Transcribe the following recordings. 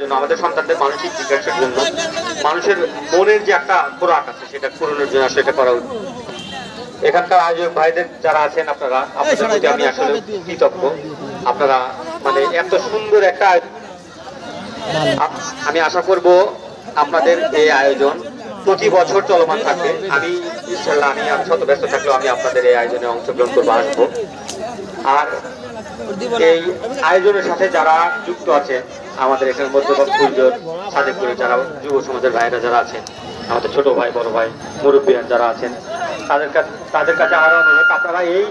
জন্য আমাদের সন্তানদের মানসিক বিকাশের জন্য মানুষের মনের যে একটা খোরাক আছে সেটা পূরণের জন্য এটা করা উচিত। এখানকার আয়োজক ভাইদের যারা আছেন আপনারা আপনাদের প্রতি আমি আসলে কৃতজ্ঞ। আপনারা মানে এত সুন্দর একটা আমি আশা করব আপনাদের এই আয়োজন প্রতি বছর চলমান থাকবে। আমি ইনশাল্লাহ আমি আমি শত ব্যস্ত থাকলেও আমি আপনাদের এই আয়োজনে অংশগ্রহণ করব আসব। আর এই আয়োজনের সাথে যারা যুক্ত আছে, আমাদের এখানে মধ্যপথ গুর্জর সাদেকপুরে যারা, যুব সমাজের ভাইরা যারা আছেন, আমাদের ছোট ভাই, বড় ভাই, মুরব্বীরা যারা আছেন, তাদের কাছে তাদের কাছে আমার অনুরোধ, আপনারা এই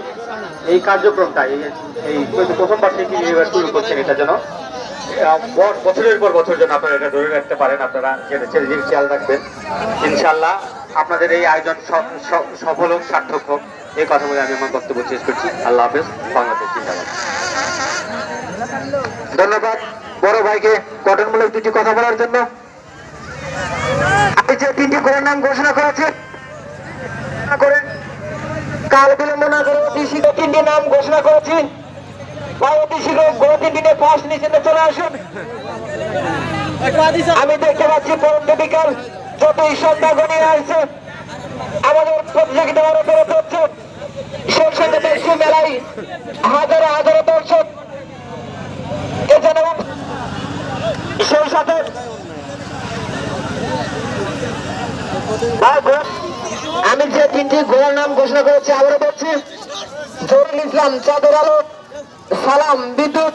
এই কার্যক্রমটা, এই এই প্রথমবার থেকে এবার শুরু করছেন এটা যেন বছরের পর বছর যেন আপনারা এটা ধরে রাখতে পারেন, আপনারা যেটা খেয়াল রাখবেন। ইনশাল্লাহ আপনাদের এই আয়োজন সফল হোক, সার্থক হোক। এই কথা বলে আমি আমার বক্তব্য শেষ করছি। আল্লাহ হাফেজ, বাংলাদেশ জিন্দাবাদ। ধন্যবাদ বড় ভাইকে গঠনমূলক দুটি কথা বলার জন্য। আমি যে তিনটি নাম ঘোষণা করেছি কাল বিলম্ব না করে অতি শীঘ্র তিনটি নাম ঘোষণা করেছি বা অতি শীঘ্র ঘোড়া তিনটি নিয়ে নিচে চলে আসুন। আমি দেখতে পাচ্ছি পরন্ত বিকাল যতই সন্ধ্যা ঘনিয়ে আসছে, আমাদের প্রতিযোগিতা আরও বেড়ে চলছে। সঙ্গে দেখছি মেলায় হাজারো হাজারো দর্শক আমি যে তিনটি ঘোড়ার নাম ঘোষণা করেছি, আবারও বলছি জরুল ইসলাম, চাদর আলো, সালাম, বিদ্যুৎ,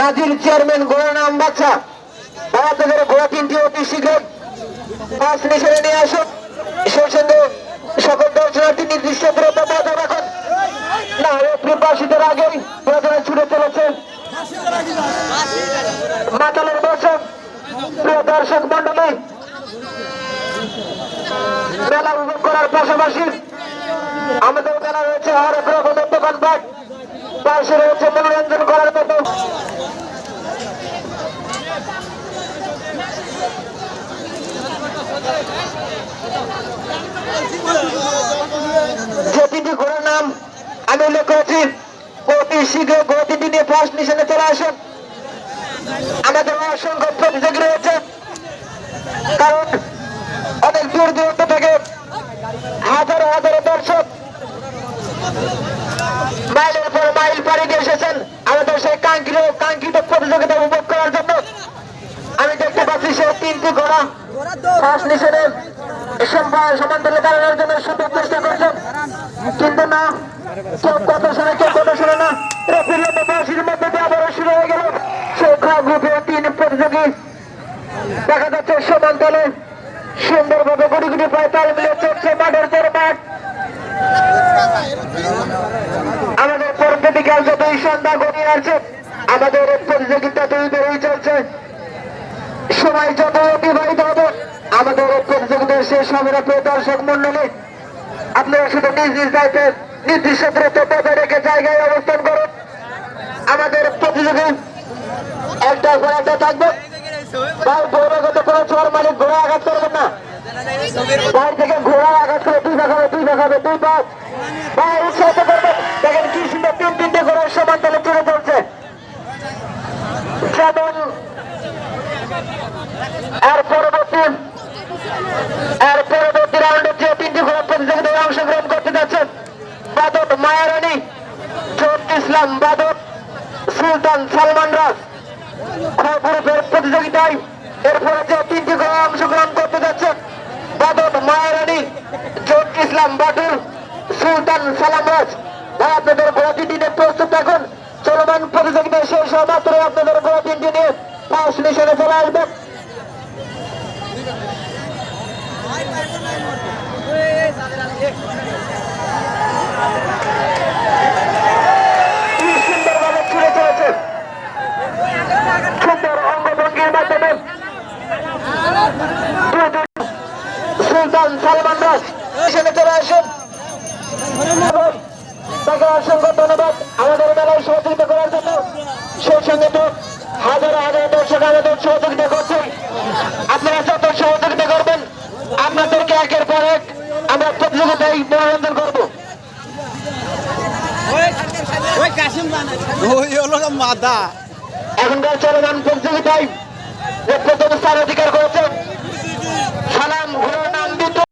নাজির চেয়ারম্যান ঘোড়ার নাম বাচ্চা। থেকে ঘোড়া তিনটি অতি শীঘ্র পাঁচ নিশানে নিয়ে আসুন সেই সঙ্গে সকল দর্শনার্থী নির্দিষ্ট দূরত্ব বজায় রাখুন। না প্রিপাসীদের আগেই প্রথমে ছুটে চলেছে মাতালের দর্শক, প্রিয় দর্শক মন্ডলী মেলা উপভোগ করার পাশাপাশি আমাদের মেলা রয়েছে হরেক রকমের দোকানপাট পাশে রয়েছে মনোরঞ্জন করার মতো। যে তিনটি ঘোড়ার নাম আমি উল্লেখ করেছি। অতি শীঘ্র তিনটি নিয়ে ফার্স্ট নিশানে চলে আসুন। আমাদের অসংখ্য প্রতিযোগী রয়েছে। কারণ অনেক দূর দূরান্ত থেকে হাজারো হাজারো দর্শক মাইলের পর মাইল পাড়ি দিয়ে এসেছেন আমাদের সেই কাঙ্ক্ষিত কাঙ্ক্ষিত প্রতিযোগিতা উপভোগ করার জন্য। আমি দেখতে পাচ্ছি সে তিনটি ঘোড়া। ফার্স্ট নিশানে সমান দেখা যাচ্ছে সমান্তরে সুন্দরভাবে গুড়ি গুড়ি প্রায় তাল মিলিয়ে চলছে মাঠের মাঠ আমাদের পরবর্তী বিকাল যতই সন্ধ্যা গড়িয়ে আসছে। আমাদের প্রতিযোগিতা তৈরি চলছে। সময় যত অতিবাহিত হবে। আমাদের এই প্রতিযোগিতা শেষ হবে না, প্রিয় দর্শক মন্ডলী আপনারা শুধু নিজ নিজ দায়িত্বে নির্দিষ্ট দূরত্ব বজায় রেখে জায়গায় অবস্থান করুন। আমাদের প্রতিযোগী একটা ঘোড়াতে থাকবে। কোনো চোর মালিক ঘোড়া আঘাত করবেন না। বাইরে থেকে ঘোড়া আঘাত করে দুই দেখাবে দুই দেখাবে দুই পাঁচ ভাই উৎসাহিত করবেন দেখেন কি সুন্দর তিন তিনটে ঘোড়ার সমান তালে চলে চলছে যেমন আর পরবর্তী আর পরবর্তী রাউন্ডে যে তিনটি ঘোড়া প্রতিযোগিতায় অংশগ্রহণ করতে যাচ্ছেন বাদক মায়ারানী চোট ইসলাম বাদক সুলতান সালমান রাজ। গ্রুপের প্রতিযোগিতায় এরপরে যে তিনটি ঘোড়া অংশগ্রহণ করতে যাচ্ছে বাদক মায়ারানী চোট ইসলাম বাটুল সুলতান সালাম রাজ। ভাই, আপনাদের ঘোড়া তিনটি নিয়ে প্রস্তুত থাকুন। চলমান প্রতিযোগিতায় শেষ হওয়া মাত্র আপনাদের ঘোড়া তিনটি নিয়ে ফার্স্ট মিশনে চলে আসবেন। সুন্দরভাবে ছুড়ে চলেছে সুন্দর অঙ্গভঙ্গির মাধ্যমে দুই দুই সুলতান সালমান দাস চলে আসেন। তাকে অসংখ্য মাদা। এখনকার চলমান প্রতিযোগিতায় প্রথম স্থান অধিকার করেছে সালাম ঘোড়া